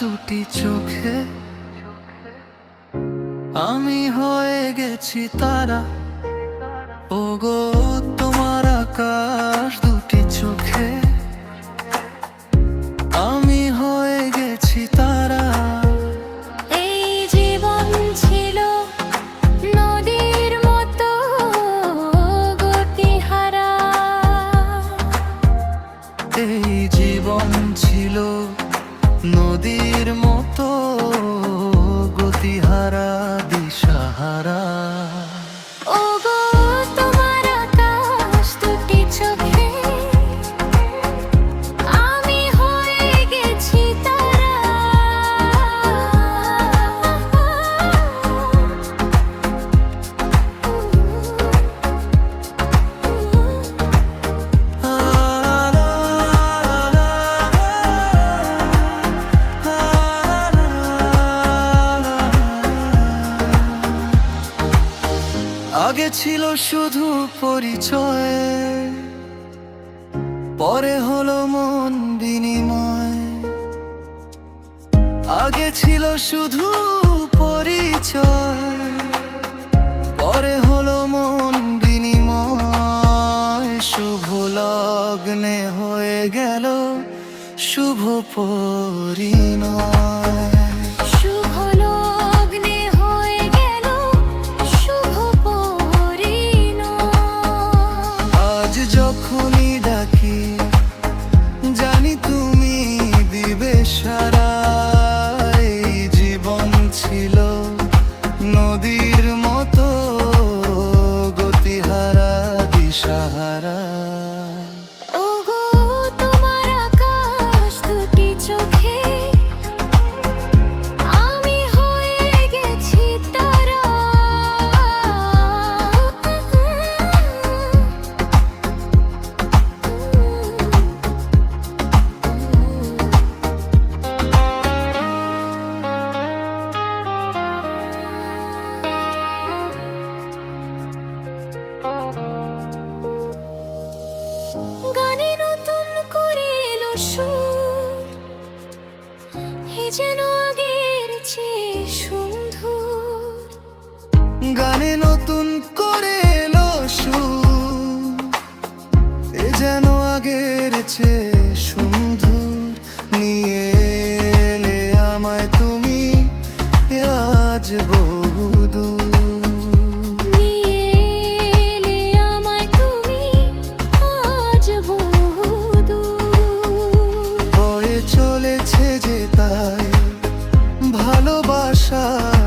দুটি চোখে। আমি হয়ে গেছি তারা। নদীর মতো আগে ছিল শুধু পরিচয়, পরে হলো মন বিনিময়। আগে ছিল শুধু পরিচয়, পরে হলো মন বিনিময়। শুভ লগ্নে হয়ে গেল, শুভ পরিণয়। যেন আগের চেয়ে সুন্দর। গানে নতুন করে এলো সুর এ যেন আগের চেয়ে pressure.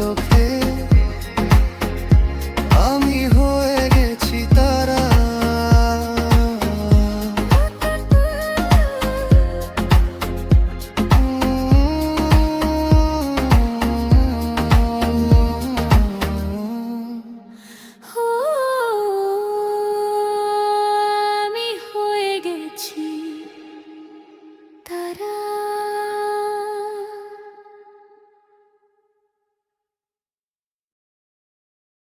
took